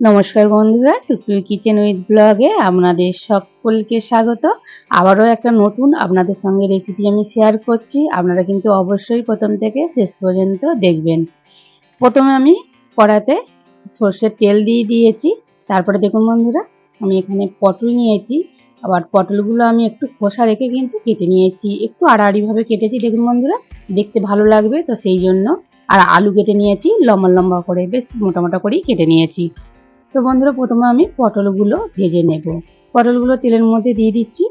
নমস্কার বন্ধুরা টুকটুকি kitchen with ব্লগে আপনাদের সকলকে স্বাগত। আবারও একটা নতুন আপনাদের সঙ্গে রেসিপি আমি শেয়ার করছি। আপনারা কিন্তু অবশ্যই প্রথম থেকে শেষ পর্যন্ত দেখবেন। প্রথমে আমি কড়াতে সর্ষের তেল দিয়ে দিয়েছি। তারপরে দেখুন বন্ধুরা, আমি এখানে পটল নিয়েছি। আবার পটলগুলো আমি একটু খোসা রেখে কিন্তু কেটে নিয়েছি। একটু আড়াআড়িভাবে কেটেছি, দেখুন বন্ধুরা, দেখতে ভালো লাগবে তো সেই জন্য। আর আলু কেটে নিয়েছি, লম্বা লম্বা করে, বেশ মোটা মোটা করেই কেটে নিয়েছি। তো বন্ধুরা, প্রথমে আমি পটলগুলো ভেজে নেব। পটলগুলো তেলের মধ্যে দিয়ে দিচ্ছি।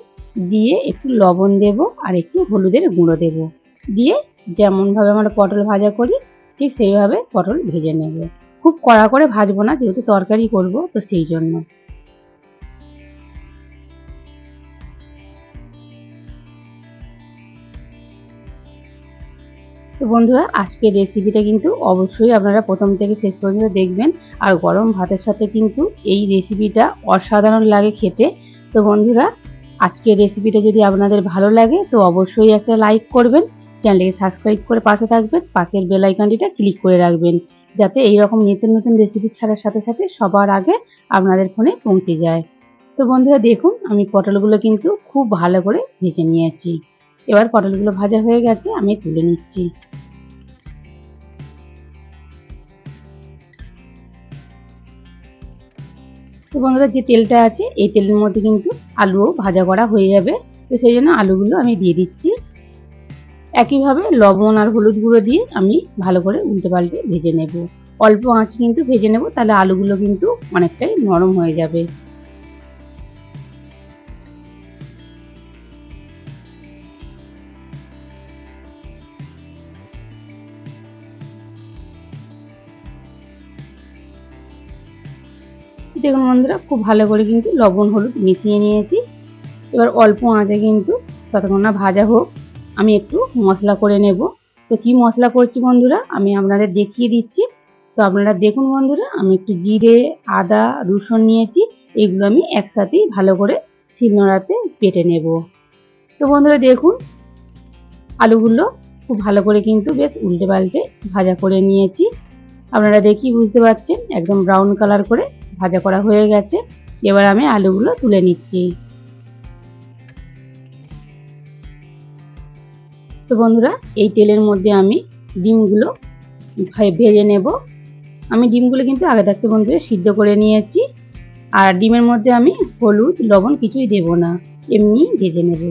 দিয়ে একটু লবণ দেব আর একটু হলুদের গুঁড়ো দেব। দিয়ে যেমনভাবে আমরা পটল ভাজা করি, ঠিক সেইভাবে পটল ভেজে নেব। খুব কড়া করে ভাজবো না, যেহেতু তরকারি করব, তো সেই জন্য। তো বন্ধুরা, আজকের রেসিপিটা কিন্তু অবশ্যই আপনারা প্রথম থেকে শেষ পর্যন্ত দেখবেন। আর গরম ভাতের সাথে কিন্তু এই রেসিপিটা অসাধারণ লাগে খেতে। তো বন্ধুরা, আজকের রেসিপিটা যদি আপনাদের ভালো লাগে, তো অবশ্যই একটা লাইক করবেন। চ্যানেলটিকে সাবস্ক্রাইব করে পাশে থাকবেন। পাশের বেল আইকনটিটা ক্লিক করে রাখবেন। যাতে এই রকম নিত্য নতুন রেসিপি ছাড়ার সাথে সাথে সবার আগে আপনাদের ফোনে পৌঁছে যায়। তো বন্ধুরা, দেখুন, আমি পটলগুলো কিন্তু খুব ভালো করে ভেজে নিয়েছি। এবার পটলগুলো ভাজা হয়ে গেছে, আমি তুলে নিচ্ছি। তো বন্ধুরা, যে তেলটা আছে, এই তেলের মধ্যে কিন্তু আলুও ভাজা করা হয়ে যাবে। তো সেই জন্য আলুগুলো আমি দিয়ে দিচ্ছি। একইভাবে লবণ আর হলুদ গুঁড়ো দিয়ে আমি ভালো করে উল্টে পাল্টে ভেজে নেব। অল্প আঁচ কিন্তু ভেজে নেব, তাহলে আলুগুলো কিন্তু অনেকটাই নরম হয়ে যাবে। দেখুন বন্ধুরা খুব ভালো করে কিন্তু লবণ, হলুদ মিশিয়ে নিয়েছি। এবার অল্প আঁচে কিন্তু ততক্ষণ না ভাজা হোক, আমি একটু মশলা করে নেব। তো কি মশলা করছি বন্ধুরা? আমি আপনাদের দেখিয়ে দিচ্ছি। তো আপনারা দেখুন বন্ধুরা, আমি একটু জিরে, আদা, রসুন নিয়েছি। এগুলো আমি একসাথেই ভালো করে শিলনোড়াতে পেটে নেব। তো বন্ধুরা দেখুন, আলুগুলো খুব ভালো করে কিন্তু বেশ উল্টে পাল্টে ভাজা করে নিয়েছি। আপনারা দেখি বুঝতে পারছেন, একদম ব্রাউন কালার করে ভাজা করা হয়ে গেছে। এবার আমি আলুগুলো তুলে নিচ্ছি। তো বন্ধুরা, এই তেলের মধ্যে আমি ডিমগুলো ভেজে নেব। আমি ডিমগুলো কিন্তু আগে থাকতে বন্ধুরা সিদ্ধ করে নিয়েছি। আর ডিমের মধ্যে আমি হলুদ, লবণ কিছুই দেব না এমনি ভেজে নেব।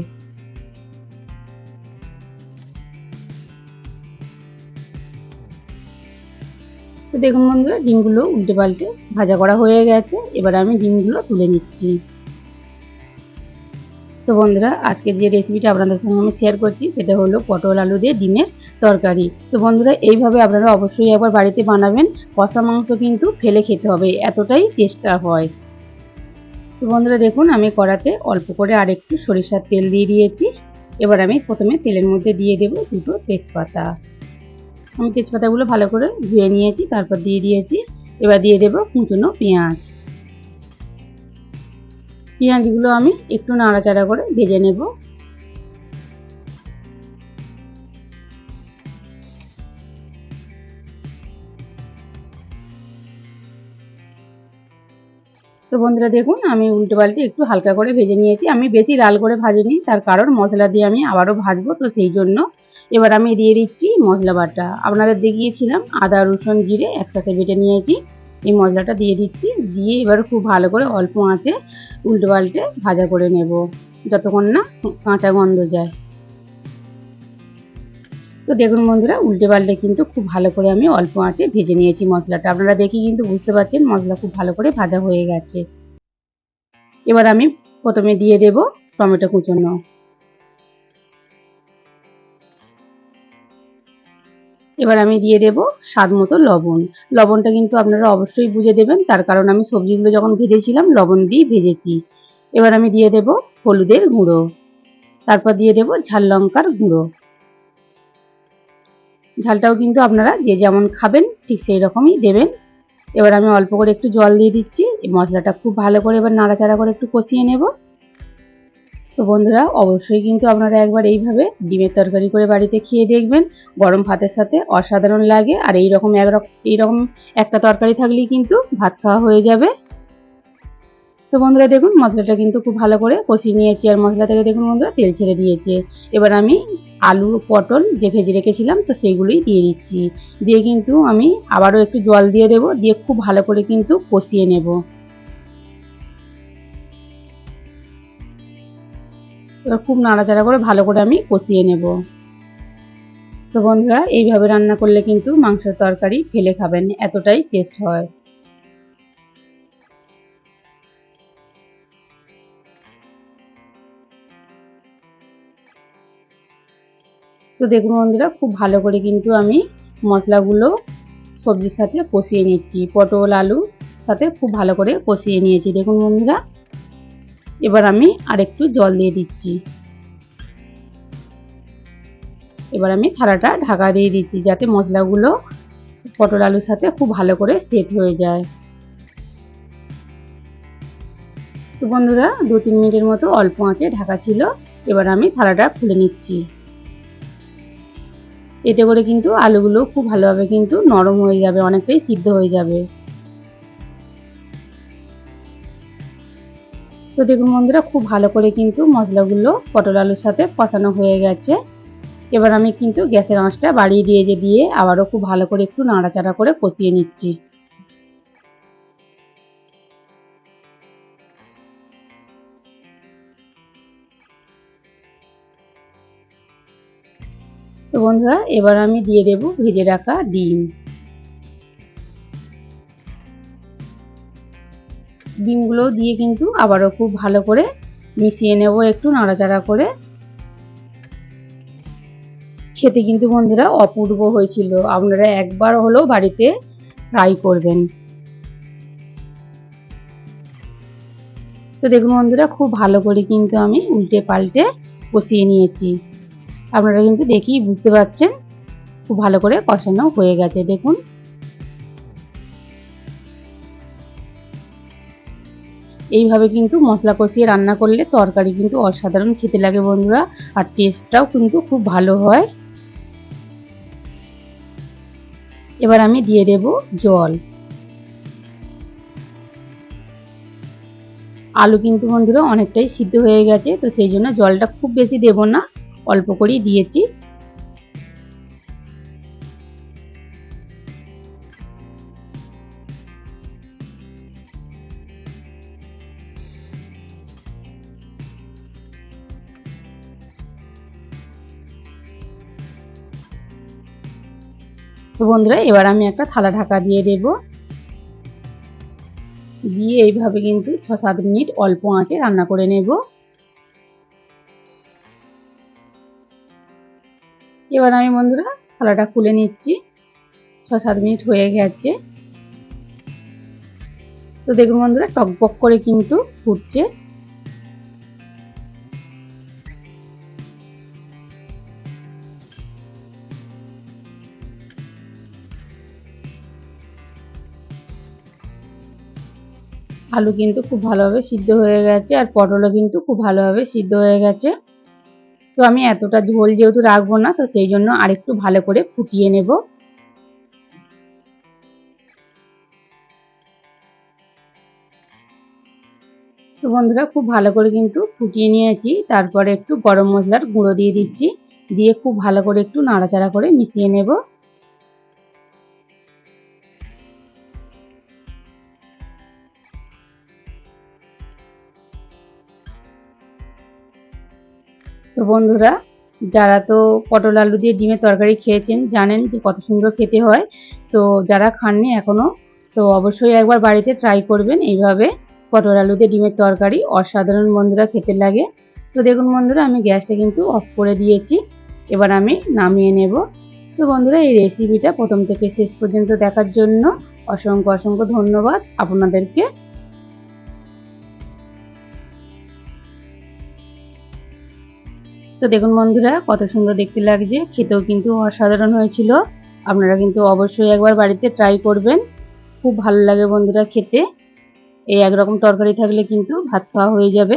তো দেখুন বন্ধুরা, ডিমগুলো উল্টে পাল্টে ভাজা করা হয়ে গেছে। এবার আমি ডিমগুলো তুলে নিচ্ছি। তো বন্ধুরা, আজকের যে রেসিপিটা আপনাদের সঙ্গে আমি শেয়ার করছি, সেটা হলো পটল আলু দিয়ে ডিমের তরকারি। তো বন্ধুরা, এইভাবে আপনারা অবশ্যই একবার বাড়িতে বানাবেন। কষা মাংস কিন্তু ফেলে খেতে হবে, এতটাই টেস্টটা হয়। তো বন্ধুরা, দেখুন, আমি কড়াতে অল্প করে আরেকটু সরিষার তেল দিয়ে দিয়েছি। এবার আমি প্রথমে তেলের মধ্যে দিয়ে দেব দুটো তেজপাতা। আমি তেজপাতাগুলো ভালো করে ধুয়ে নিয়েছি, তারপর দিয়ে দিয়েছি। এবার দিয়ে দেবো কুচনো পেঁয়াজ। পেঁয়াজগুলো আমি একটু নাড়াচাড়া করে ভেজে নেব। তো বন্ধুরা দেখুন, আমি উল্টো পাল্টে একটু হালকা করে ভেজে নিয়েছি। আমি বেশি লাল করে ভাজিনি, তার কারণ মশলা দিয়ে আমি আবারও ভাজবো, তো সেই জন্য এবার আমি দিয়ে দিচ্ছি মশলা বাটা। আপনাদের দেখিয়েছিলাম, আদা, রসুন, জিরে একসাথে বেটে নিয়েছি। এই মশলাটা দিয়ে দিচ্ছি, দিয়ে এবার খুব ভালো করে অল্প আঁচে উল্টো পাল্টে ভাজা করে নেব, যতক্ষণ না কাঁচা গন্ধ যায়। তো দেখুন বন্ধুরা, উল্টে পাল্টে কিন্তু খুব ভালো করে আমি অল্প আঁচে ভেজে নিয়েছি মশলাটা। আপনারা দেখি কিন্তু বুঝতে পারছেন মশলা খুব ভালো করে ভাজা হয়ে গেছে। এবার আমি প্রথমে দিয়ে দেব টমেটো কুচনো। এবার আমি দিয়ে দেব স্বাদ মতো লবণ। লবণটা কিন্তু আপনারা অবশ্যই বুঝে দেবেন, তার কারণ আমি সবজিগুলো যখন ভেজেছিলাম, লবণ দিয়ে ভেজেছি। এবার আমি দিয়ে দেব হলুদের গুঁড়ো। তারপর দিয়ে দেব ঝাল লঙ্কার গুঁড়ো। ঝালটাও কিন্তু আপনারা যে যেমন খাবেন, ঠিক সেই রকমই দেবেন। এবার আমি অল্প করে একটু জল দিয়ে দিচ্ছি মশলাটা খুব ভালো করে এবার নাড়াচাড়া করে একটু কষিয়ে নেব। তো বন্ধুরা, অবশ্যই কিন্তু আপনারা একবার এইভাবে ডিমের তরকারি করে বাড়িতে খেয়ে দেখবেন। গরম ভাতের সাথে অসাধারণ লাগে। আর এইরকম একরকম এইরকম একটা তরকারি থাকলেই কিন্তু ভাত খাওয়া হয়ে যাবে। তো বন্ধুরা, দেখুন, মশলাটা কিন্তু খুব ভালো করে কষিয়ে নিয়েছি। আর মশলা থেকে দেখুন বন্ধুরা, তেল ছেড়ে দিয়েছে। এবার আমি আলু, পটল যে ভেজে রেখেছিলাম, তো সেইগুলোই দিয়ে দিচ্ছি। দিয়ে কিন্তু আমি আবারও একটু জল দিয়ে দেব। দিয়ে খুব ভালো করে কিন্তু কষিয়ে নেব। এবার খুব নাড়াচাড়া করে ভালো করে আমি কষিয়ে নেব। তো বন্ধুরা, এইভাবে রান্না করলে কিন্তু মাংসের তরকারি ফেলে খাবেন, এতটাই টেস্ট হয়। তো দেখুন বন্ধুরা, খুব ভালো করে কিন্তু আমি মশলাগুলো সবজির সাথে কষিয়ে নিচ্ছি। পটল আলু সাথে খুব ভালো করে কষিয়ে নিয়েছি। দেখুন বন্ধুরা এবার আমি আরেকটু জল দিয়ে দিচ্ছি। এবার আমি থালাটা ঢাকা দিয়ে দিচ্ছি যাতে মশলাগুলো পটল আলুর সাথে খুব ভালো করে সেট হয়ে যায়। তো বন্ধুরা, দু তিন মিনিটের মতো অল্প আঁচে ঢাকা ছিল, এবার আমি থালাটা খুলে নিচ্ছি। এতে করে কিন্তু আলুগুলো খুব ভালোভাবে কিন্তু নরম হয়ে যাবে, অনেকটাই সিদ্ধ হয়ে যাবে। তো দেখুন বন্ধুরা খুব ভালো করে কিন্তু মশলাগুলো পটল আলুর সাথে কষানো হয়ে গেছে। এবার আমি কিন্তু গ্যাসের আঁচটা বাড়িয়ে দিয়ে যে দিয়ে আবারও খুব ভালো করে একটু নাড়াচাড়া করে কষিয়ে নিচ্ছি। তো বন্ধুরা, এবার আমি দিয়ে দেব ভেজে রাখা ডিম। ডিমগুলো দিয়ে কিন্তু আবারও খুব ভালো করে মিশিয়ে নেব একটু নাড়াচাড়া করে। খেতে কিন্তু বন্ধুরা অপূর্ব হয়েছিল। আপনারা একবার হলেও বাড়িতে ট্রাই করবেন। তো দেখুন বন্ধুরা, খুব ভালো করে কিন্তু আমি উল্টে পাল্টে কষিয়ে নিয়েছি। আপনারা কিন্তু দেখি বুঝতে পারছেন, খুব ভালো করে কষানো হয়ে গেছে। দেখুন এইভাবে কিন্তু মশলা কষিয়ে রান্না করলে তরকারি কিন্তু অসাধারণ খেতে লাগে বন্ধুরা, আর টেস্টটাও কিন্তু খুব ভালো হয়। এবার আমি দিয়ে দেব জল। আলু কিন্তু বন্ধুরা অনেকটাই সিদ্ধ হয়ে গেছে, তো সেই জন্য জলটা খুব বেশি দেব না, অল্প করেই দিয়েছি। তো বন্ধুরা, এবার আমি একটা থালা ঢাকা দিয়ে দেব। দিয়ে এইভাবে কিন্তু ছ সাত মিনিট অল্প আঁচে রান্না করে নেব। এবার আমি বন্ধুরা থালাটা খুলে নিচ্ছি। ছ সাত মিনিট হয়ে গেছে। তো দেখুন বন্ধুরা, টকবক করে কিন্তু ফুটছে। আলু কিন্তু খুব ভালোভাবে সিদ্ধ হয়ে গেছে আর পটলও কিন্তু খুব ভালোভাবে সিদ্ধ হয়ে গেছে। তো আমি এতটা ঝোল যেহেতু রাখব না, তো সেই জন্য আরেকটু ভালো করে ফুটিয়ে নেব। তো বন্ধুরা, খুব ভালো করে কিন্তু ফুটিয়ে নিয়েছি। তারপরে একটু গরম মশলার গুঁড়ো দিয়ে দিচ্ছি। দিয়ে খুব ভালো করে একটু নাড়াচাড়া করে মিশিয়ে নেব। তো বন্ধুরা, যারা তো পটল আলু দিয়ে ডিমের তরকারি খেয়েছেন, জানেন যে কত সুন্দর খেতে হয়। তো যারা খাননি এখনও তো অবশ্যই একবার বাড়িতে ট্রাই করবেন। এইভাবে পটল আলু দিয়ে ডিমের তরকারি অসাধারণ বন্ধুরা খেতে লাগে। তো দেখুন বন্ধুরা, আমি গ্যাসটা কিন্তু অফ করে দিয়েছি। এবার আমি নামিয়ে নেব। তো বন্ধুরা, এই রেসিপিটা প্রথম থেকে শেষ পর্যন্ত দেখার জন্য অসংখ্য অসংখ্য ধন্যবাদ। আপনাদেরকে তো দেখুন বন্ধুরা, কত সুন্দর দেখতে লাগছে। খেতেও কিন্তু অসাধারণ হয়েছিল। আপনারা কিন্তু অবশ্যই একবার বাড়িতে ট্রাই করবেন। খুব ভালো লাগে বন্ধুরা খেতে। এই একরকম তরকারি থাকলে কিন্তু ভাত খাওয়া হয়ে যাবে।